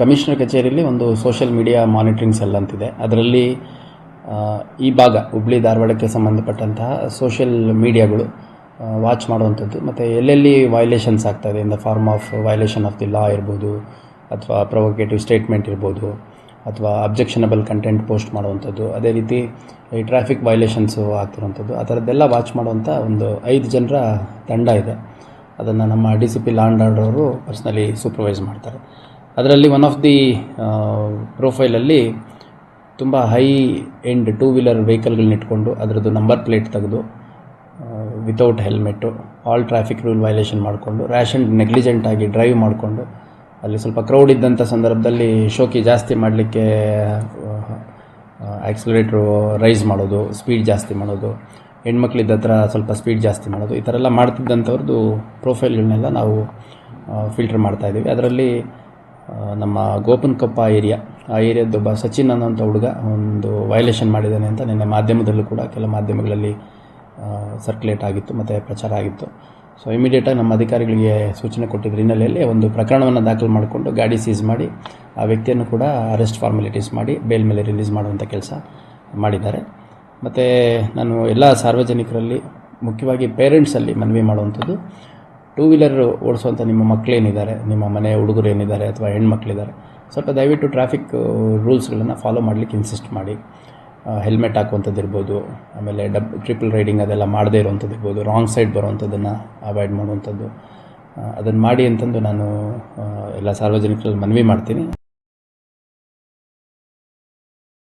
Commissioner ಕಚೇರಿಯಲ್ಲಿ ಒಂದು social media monitoring cell ಅಂತಿದೆ. ಅದರಲ್ಲಿ ಈ ಭಾಗ ಹುಬ್ಳಿ ಧಾರವಾಡಕ್ಕೆ ಸಂಬಂಧಪಟ್ಟಂತಹ ಸೋಷಿಯಲ್ ಮೀಡಿಯಾಗಳು ವಾಚ್ ಮಾಡುವಂಥದ್ದು. ಮತ್ತು ಎಲ್ಲೆಲ್ಲಿ ವೈಲೇಷನ್ಸ್ ಆಗ್ತಾಯಿದೆ in the form of violation of the law ಇರ್ಬೋದು, ಅಥವಾ ಪ್ರೊವೊಕೇಟಿವ್ ಸ್ಟೇಟ್ಮೆಂಟ್ ಇರ್ಬೋದು, ಅಥವಾ ಅಬ್ಜೆಕ್ಷನಬಲ್ ಕಂಟೆಂಟ್ ಪೋಸ್ಟ್ ಮಾಡುವಂಥದ್ದು. ಅದೇ ರೀತಿ, ಈ ಟ್ರಾಫಿಕ್ ವೈಲೇಷನ್ಸು ಆಗ್ತಿರುವಂಥದ್ದು. ಆ ಥರದ್ದೆಲ್ಲ ವಾಚ್ ಮಾಡುವಂಥ ಒಂದು ಐದು ಜನರ ತಂಡ ಇದೆ. ಅದನ್ನು ನಮ್ಮ D C P law and order ಅವರು ಪರ್ಸ್ನಲಿ ಸೂಪರ್ವೈಸ್ ಮಾಡ್ತಾರೆ. ಅದರಲ್ಲಿ ಒನ್ ಆಫ್ ದಿ ಪ್ರೊಫೈಲಲ್ಲಿ ತುಂಬ ಹೈ ಎಂಡ್ ಟೂ ವೀಲರ್ ವೆಹಿಕಲ್ಗಳನ್ನ ಇಟ್ಕೊಂಡು ಅದರದ್ದು ನಂಬರ್ ಪ್ಲೇಟ್ ತೆಗೆದು without helmet all traffic rule violation ಮಾಡಿಕೊಂಡು ರ್ಯಾಶ್ ಆ್ಯಂಡ್ ನೆಗ್ಲಿಜೆಂಟ್ ಆಗಿ ಡ್ರೈವ್ ಮಾಡಿಕೊಂಡು, ಅಲ್ಲಿ ಸ್ವಲ್ಪ ಕ್ರೌಡ್ ಇದ್ದಂಥ ಸಂದರ್ಭದಲ್ಲಿ ಶೋಕಿ ಜಾಸ್ತಿ ಮಾಡಲಿಕ್ಕೆ ಆ್ಯಕ್ಸಿಲರೇಟ್ರು ರೈಸ್ ಮಾಡೋದು ಸ್ಪೀಡ್ ಜಾಸ್ತಿ ಮಾಡೋದು ಹೆಣ್ಮಕ್ಳಿದ್ದ ಹತ್ರ ಸ್ವಲ್ಪ ಸ್ಪೀಡ್ ಜಾಸ್ತಿ ಮಾಡೋದು, ಈ ಥರ ಎಲ್ಲ ಮಾಡ್ತಿದ್ದಂಥವ್ರದ್ದು ಪ್ರೊಫೈಲ್ಗಳನ್ನೆಲ್ಲ ನಾವು ಫಿಲ್ಟರ್ ಮಾಡ್ತಾ ಇದ್ದೀವಿ. ಅದರಲ್ಲಿ ನಮ್ಮ ಗೋಪನ್ಕೊಪ್ಪ ಏರಿಯಾ, ಆ ಏರಿಯಾದೊಬ್ಬ ಸಚಿನ್ ಅನ್ನೋಂಥ ಹುಡುಗ ಒಂದು ವಯೋಲೇಷನ್ ಮಾಡಿದ್ದಾನೆ ಅಂತ ನಿನ್ನೆ ಮಾಧ್ಯಮದಲ್ಲೂ ಕೂಡ ಕೆಲ ಮಾಧ್ಯಮಗಳಲ್ಲಿ ಸರ್ಕ್ಯುಲೇಟ್ ಆಗಿತ್ತು ಮತ್ತು ಪ್ರಚಾರ ಆಗಿತ್ತು. ಸೊ ಇಮಿಡಿಯೇಟಾಗಿ ನಮ್ಮ ಅಧಿಕಾರಿಗಳಿಗೆ ಸೂಚನೆ ಕೊಟ್ಟಿದ್ದ ಹಿನ್ನೆಲೆಯಲ್ಲಿ ಒಂದು ಪ್ರಕರಣವನ್ನು ದಾಖಲು ಮಾಡಿಕೊಂಡು ಗಾಡಿ ಸೀಸ್ ಮಾಡಿ, ಆ ವ್ಯಕ್ತಿಯನ್ನು ಕೂಡ ಅರೆಸ್ಟ್ ಫಾರ್ಮಾಲಿಟೀಸ್ ಮಾಡಿ ಬೇಲ್ ಮೇಲೆ ರಿಲೀಸ್ ಮಾಡುವಂಥ ಕೆಲಸ ಮಾಡಿದ್ದಾರೆ. ಮತ್ತು ನಾನು ಎಲ್ಲ ಸಾರ್ವಜನಿಕರಲ್ಲಿ, ಮುಖ್ಯವಾಗಿ ಪೇರೆಂಟ್ಸಲ್ಲಿ ಮನವಿ ಮಾಡುವಂಥದ್ದು ಟೂ ವೀಲರ್ ಓಡಿಸುವಂಥ ನಿಮ್ಮ ಮಕ್ಕಳೇನಿದ್ದಾರೆ, ನಿಮ್ಮ ಮನೆ ಹುಡುಗರು ಏನಿದ್ದಾರೆ ಅಥವಾ ಹೆಣ್ಮಕ್ಳಿದ್ದಾರೆ, ಸ್ವಲ್ಪ ದಯವಿಟ್ಟು ಟ್ರಾಫಿಕ್ ರೂಲ್ಸ್ಗಳನ್ನು ಫಾಲೋ ಮಾಡಲಿಕ್ಕೆ ಇನ್ಸಿಸ್ಟ್ ಮಾಡಿ. ಹೆಲ್ಮೆಟ್ ಹಾಕುವಂಥದ್ದು ಇರ್ಬೋದು, ಆಮೇಲೆ ಡಬ್ ಟ್ರಿಪಲ್ ರೈಡಿಂಗ್ ಅದೆಲ್ಲ ಮಾಡದೇ ಇರುವಂಥದ್ದು ಇರ್ಬೋದು ರಾಂಗ್ ಸೈಡ್ ಬರುವಂಥದ್ದನ್ನು ಅವಾಯ್ಡ್ ಮಾಡುವಂಥದ್ದು. ಅದನ್ನು ಮಾಡಿ ಅಂತಂದು ನಾನು ಎಲ್ಲ ಸಾರ್ವಜನಿಕರಲ್ಲಿ ಮನವಿ ಮಾಡ್ತೀನಿ.